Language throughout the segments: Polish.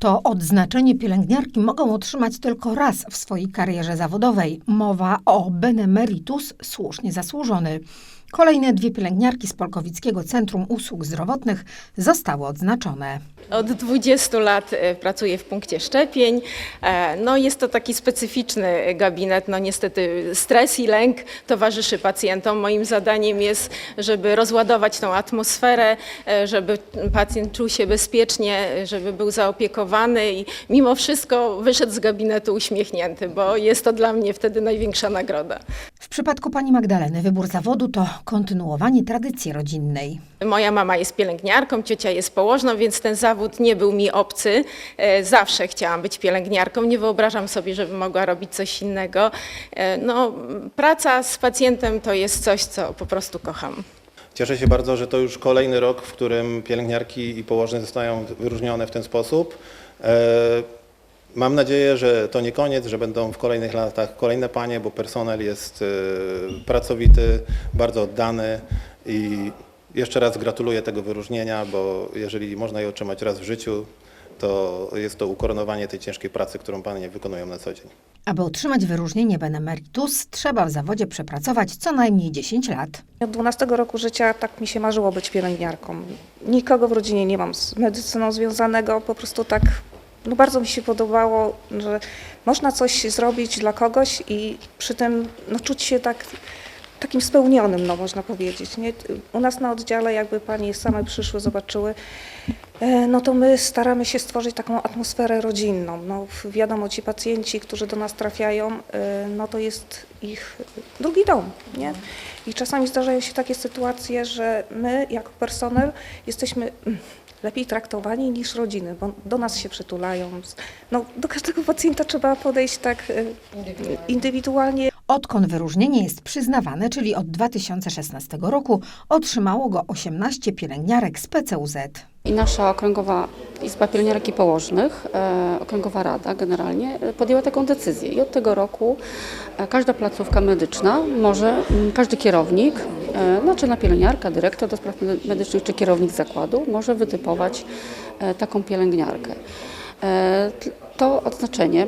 To odznaczenie pielęgniarki mogą otrzymać tylko raz w swojej karierze zawodowej. Mowa o benemeritus słusznie zasłużony. Kolejne dwie pielęgniarki z Polkowickiego Centrum Usług Zdrowotnych zostały odznaczone. Od 20 lat e, pracuję w punkcie szczepień. E, No jest to taki specyficzny gabinet. No niestety stres i lęk towarzyszy pacjentom. Moim zadaniem jest, żeby rozładować tą atmosferę, e, żeby pacjent czuł się bezpiecznie, żeby był zaopiekowany i mimo wszystko wyszedł z gabinetu uśmiechnięty, bo jest to dla mnie wtedy największa nagroda. W przypadku pani Magdaleny wybór zawodu to kontynuowanie tradycji rodzinnej. Moja mama jest pielęgniarką, ciocia jest położną, więc ten zawód nie był mi obcy. E, Zawsze chciałam być pielęgniarką. Nie wyobrażam sobie, żebym mogła robić coś innego. E, No, praca z pacjentem to jest coś, co po prostu kocham. Cieszę się bardzo, że to już kolejny rok, w którym pielęgniarki i położne zostają wyróżnione w ten sposób. Mam nadzieję, że to nie koniec, że będą w kolejnych latach kolejne panie, bo personel jest e, pracowity, bardzo oddany i jeszcze raz gratuluję tego wyróżnienia, bo jeżeli można je otrzymać raz w życiu, to jest to ukoronowanie tej ciężkiej pracy, którą panie wykonują na co dzień. Aby otrzymać wyróżnienie benemeritus, trzeba w zawodzie przepracować co najmniej 10 lat. Od 12 roku życia tak mi się marzyło być pielęgniarką. Nikogo w rodzinie nie mam z medycyną związanego, po prostu tak no bardzo mi się podobało, że można coś zrobić dla kogoś i przy tym no, czuć się tak takim spełnionym, no można powiedzieć. Nie? U nas na oddziale, jakby panie same przyszły, zobaczyły, e, no to my staramy się stworzyć taką atmosferę rodzinną. No, wiadomo, ci pacjenci, którzy do nas trafiają, e, no to jest ich drugi dom. Nie? I czasami zdarzają się takie sytuacje, że my jako personel jesteśmy mm, lepiej traktowani niż rodziny, bo do nas się przytulają. No, do każdego pacjenta trzeba podejść tak e, indywidualnie. Odkąd wyróżnienie jest przyznawane, czyli od 2016 roku, otrzymało go 18 pielęgniarek z PCUZ. I nasza Okręgowa Izba Pielęgniarek i Położnych, e, Okręgowa Rada generalnie, e, podjęła taką decyzję. I od tego roku e, każda placówka medyczna może, każdy kierownik, e, naczelna pielęgniarka, dyrektor do spraw medy- medycznych czy kierownik zakładu może wytypować taką pielęgniarkę. To odznaczenie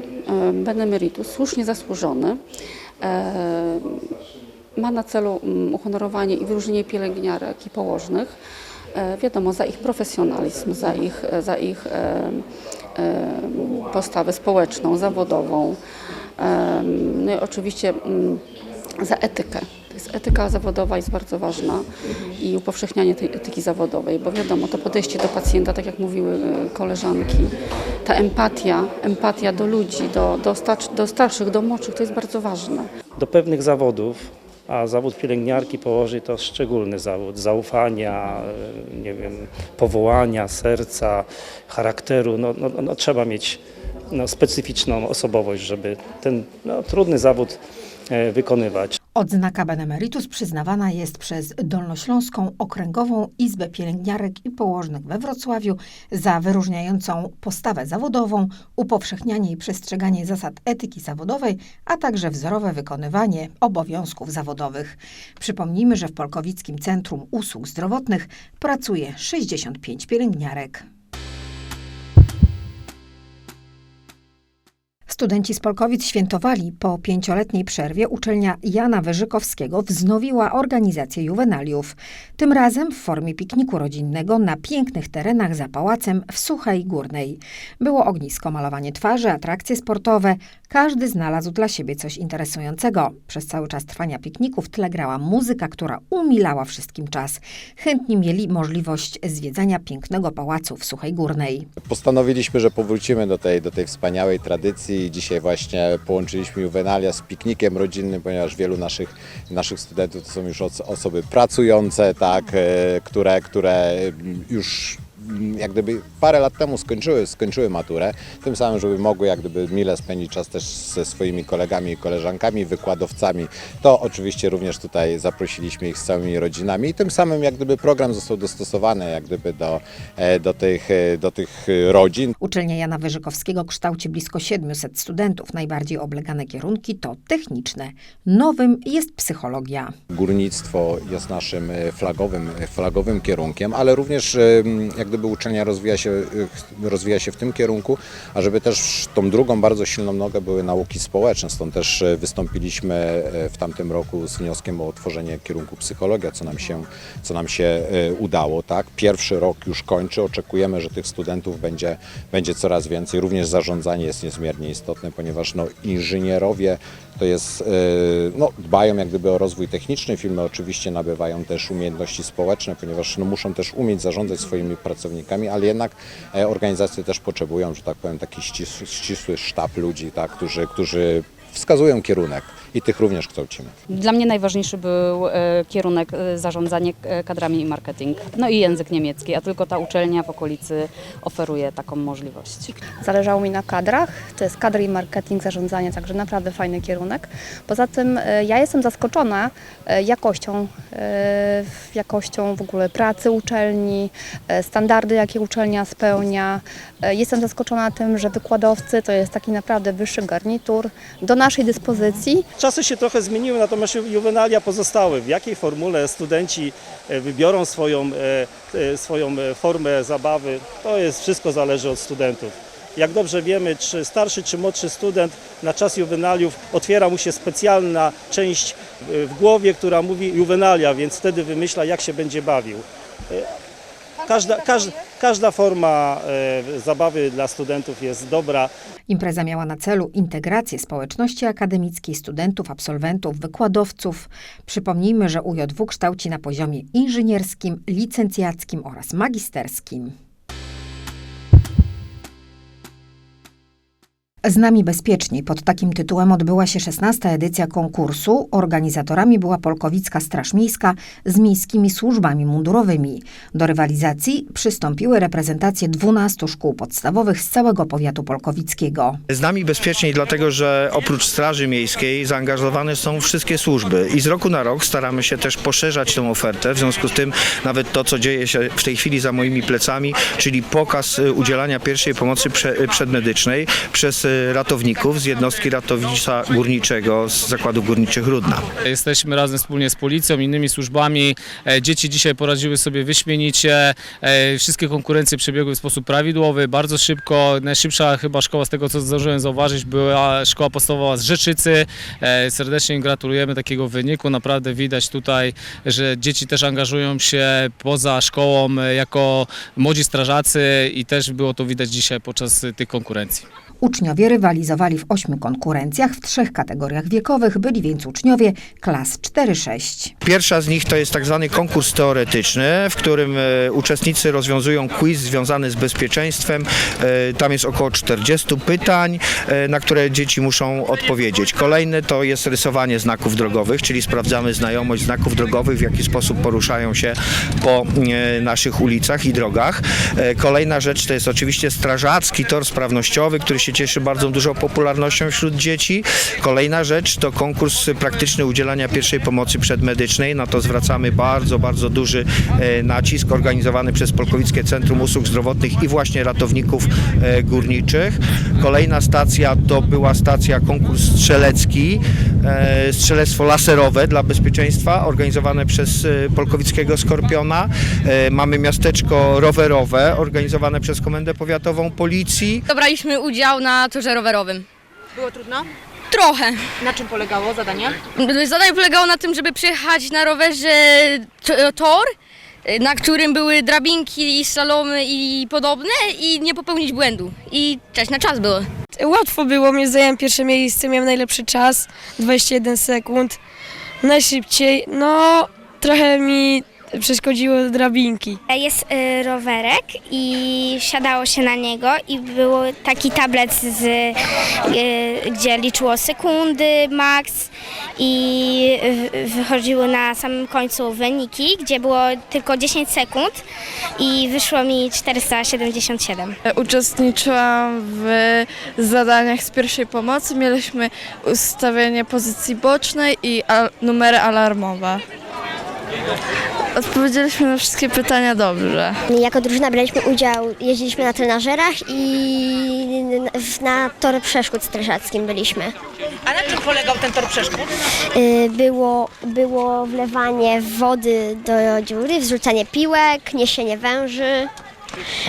benemeritus, słusznie zasłużony, ma na celu mm, uhonorowanie i wyróżnienie pielęgniarek i położnych, e, wiadomo, za ich profesjonalizm, za ich, za ich e, e, postawę społeczną, zawodową, e, no i oczywiście mm, za etykę. To jest etyka zawodowa jest bardzo ważna i upowszechnianie tej etyki zawodowej, bo wiadomo, to podejście do pacjenta, tak jak mówiły e, koleżanki, ta empatia, empatia do ludzi, do, do, starsz, do starszych, do młodszych, to jest bardzo ważne. do pewnych zawodów, a zawód pielęgniarki położy to szczególny zawód zaufania, e, nie wiem, powołania, serca, charakteru. No, no, no, trzeba mieć no, specyficzną osobowość, żeby ten no, trudny zawód e, wykonywać. Odznaka benemeritus przyznawana jest przez Dolnośląską Okręgową Izbę Pielęgniarek i Położnych we Wrocławiu za wyróżniającą postawę zawodową, upowszechnianie i przestrzeganie zasad etyki zawodowej, a także wzorowe wykonywanie obowiązków zawodowych. Przypomnijmy, że w Polkowickim Centrum Usług Zdrowotnych pracuje 65 pielęgniarek. Studenci z Polkowic świętowali. Po pięcioletniej przerwie uczelnia Jana Wyżykowskiego wznowiła organizację juwenaliów. Tym razem w formie pikniku rodzinnego na pięknych terenach za pałacem w Suchej Górnej. Było ognisko, malowanie twarzy, atrakcje sportowe. Każdy znalazł dla siebie coś interesującego. Przez cały czas trwania pikniku w tle grała muzyka, która umilała wszystkim czas. Chętni mieli możliwość zwiedzania pięknego pałacu w Suchej Górnej. Postanowiliśmy, że powrócimy do tej, do tej wspaniałej tradycji dzisiaj właśnie połączyliśmy juwenalia z piknikiem rodzinnym, ponieważ wielu naszych, naszych studentów to są już os- osoby pracujące, tak, e, które, które już jak gdyby parę lat temu skończyły, skończyły maturę, tym samym, żeby mogły jak gdyby mile spędzić czas też ze swoimi kolegami i koleżankami, wykładowcami, to oczywiście również tutaj zaprosiliśmy ich z całymi rodzinami i tym samym jak gdyby program został dostosowany jak gdyby do, e, do, tych, e, do tych e, rodzin. Uczelnia Jana Wyżykowskiego kształci blisko 700 studentów. Najbardziej oblegane kierunki to techniczne. Nowym jest psychologia. Górnictwo jest naszym flagowym, flagowym kierunkiem, ale również jak gdyby uczelnia rozwija się, y, rozwija się w tym kierunku, a żeby też tą drugą bardzo silną nogę były nauki społeczne. Stąd też e, wystąpiliśmy e, w tamtym roku z wnioskiem o otworzenie kierunku psychologia, co nam się, co nam się e, udało. Tak? Pierwszy rok już kończy, oczekujemy, że tych studentów będzie, będzie coraz więcej. Również zarządzanie jest niezmiernie istotne, ponieważ no, inżynierowie to jest, no, dbają jak gdyby o rozwój techniczny, firmy oczywiście nabywają też umiejętności społeczne, ponieważ no, muszą też umieć zarządzać swoimi pracownikami, ale jednak e, organizacje też potrzebują, że tak powiem, taki ścisły, ścisły sztab ludzi, tak, którzy, którzy wskazują kierunek i tych również kształcimy. Dla mnie najważniejszy był e, kierunek e, zarządzanie e, kadrami i marketing, no i język niemiecki, a tylko ta uczelnia w okolicy oferuje taką możliwość. Zależało mi na kadrach, to jest kadry i marketing, zarządzanie, także naprawdę fajny kierunek. Poza tym ja jestem zaskoczona jakością, jakością w ogóle pracy uczelni, standardy, jakie uczelnia spełnia. Jestem zaskoczona tym, że wykładowcy to jest taki naprawdę wyższy garnitur do naszej dyspozycji. Czasy się trochę zmieniły, natomiast juwenalia pozostały. W jakiej formule studenci e, wybiorą swoją, e, e, swoją formę zabawy, to jest wszystko zależy od studentów. Jak dobrze wiemy, czy starszy czy młodszy student na czas juwenaliów otwiera mu się specjalna część w głowie, która mówi juwenalia, więc wtedy wymyśla jak się będzie bawił. Każda, każda, każda forma e, zabawy dla studentów jest dobra. Impreza miała na celu integrację społeczności akademickiej, studentów, absolwentów, wykładowców. Przypomnijmy, że UJW kształci na poziomie inżynierskim, licencjackim oraz magisterskim. Z nami bezpieczniej pod takim tytułem odbyła się 16. edycja konkursu. Organizatorami była Polkowicka Straż Miejska z miejskimi służbami mundurowymi. Do rywalizacji przystąpiły reprezentacje 12 szkół podstawowych z całego powiatu polkowickiego. Z nami bezpieczniej dlatego, że oprócz Straży Miejskiej zaangażowane są wszystkie służby i z roku na rok staramy się też poszerzać tę ofertę. W związku z tym nawet to, co dzieje się w tej chwili za moimi plecami, czyli pokaz y, udzielania pierwszej pomocy y, przedmedycznej przez y, ratowników z jednostki ratownictwa górniczego z Zakładu Górniczych Rudna. Jesteśmy razem wspólnie z policją, innymi służbami. E, Dzieci dzisiaj poradziły sobie wyśmienicie. E, Wszystkie konkurencje przebiegły w sposób prawidłowy, bardzo szybko. Najszybsza chyba szkoła z tego, co zdążyłem zauważyć, była szkoła podstawowa z Rzeczycy. E, Serdecznie gratulujemy takiego wyniku. Naprawdę widać tutaj, że dzieci też angażują się poza szkołą jako młodzi strażacy i też było to widać dzisiaj podczas tych konkurencji. Uczniowie rywalizowali w ośmiu konkurencjach w trzech kategoriach wiekowych, byli więc uczniowie klas 4-6. Pierwsza z nich to jest tak zwany konkurs teoretyczny, w którym e, uczestnicy rozwiązują quiz związany z bezpieczeństwem. E, Tam jest około 40 pytań, e, na które dzieci muszą odpowiedzieć. Kolejny to jest rysowanie znaków drogowych, czyli sprawdzamy znajomość znaków drogowych, w jaki sposób poruszają się po naszych ulicach i drogach. Kolejna rzecz to jest oczywiście strażacki tor sprawnościowy, który się cieszy bardzo dużą popularnością wśród dzieci. Kolejna rzecz to konkurs praktyczny udzielania pierwszej pomocy przedmedycznej. Na to zwracamy bardzo, bardzo duży e, nacisk organizowany przez Polkowickie Centrum Usług Zdrowotnych i właśnie ratowników e, górniczych. Kolejna stacja to była stacja konkurs strzelecki, e, strzelectwo laserowe dla bezpieczeństwa organizowane przez Polkowickiego Skorpiona. Mamy miasteczko rowerowe organizowane przez Komendę Powiatową Policji. Braliśmy udział na torze rowerowym. Było trudno? Trochę. Na czym polegało zadanie? Zadanie polegało na tym, żeby przejechać na rowerze tor, na którym były drabinki i slalomy i podobne i nie popełnić błędu. I cześć, na czas było. Łatwo było, mnie zająłem pierwsze miejsce, miałem najlepszy czas, 21 sekund. Najszybciej, no trochę mi przeszkodziło drabinki. Jest y, rowerek i siadało się na niego i był taki tablet, z, y, gdzie liczyło sekundy max i wychodziły na samym końcu wyniki, gdzie było tylko 10 sekund i wyszło mi 477. Uczestniczyłam w zadaniach z pierwszej pomocy. Mieliśmy ustawienie pozycji bocznej i numery alarmowe. Odpowiedzieliśmy na wszystkie pytania dobrze. Jako drużyna braliśmy udział, jeździliśmy na trenażerach i na tor przeszkód strażackim byliśmy. A na czym polegał ten tor przeszkód? Y, Było, było wlewanie wody do dziury, wrzucanie piłek, niesienie węży.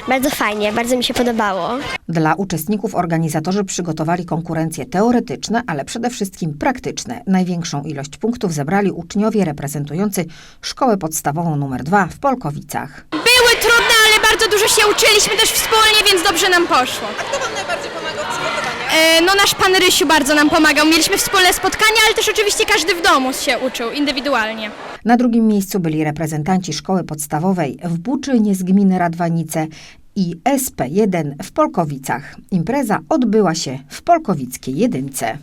Bardzo fajnie, bardzo mi się podobało. Dla uczestników organizatorzy przygotowali konkurencje teoretyczne, ale przede wszystkim praktyczne. Największą ilość punktów zebrali uczniowie reprezentujący szkołę podstawową nr 2 w Polkowicach. Były trudne, ale bardzo dużo się uczyliśmy też wspólnie, więc dobrze nam poszło. A kto Wam najbardziej pomagał w przygotowaniach? E, no nasz pan Rysiu bardzo nam pomagał. Mieliśmy wspólne spotkania, ale też oczywiście każdy w domu się uczył indywidualnie. Na drugim miejscu byli reprezentanci szkoły podstawowej w Buczynie z gminy Radwanice i SP1 w Polkowicach. Impreza odbyła się w Polkowickiej Jedynce.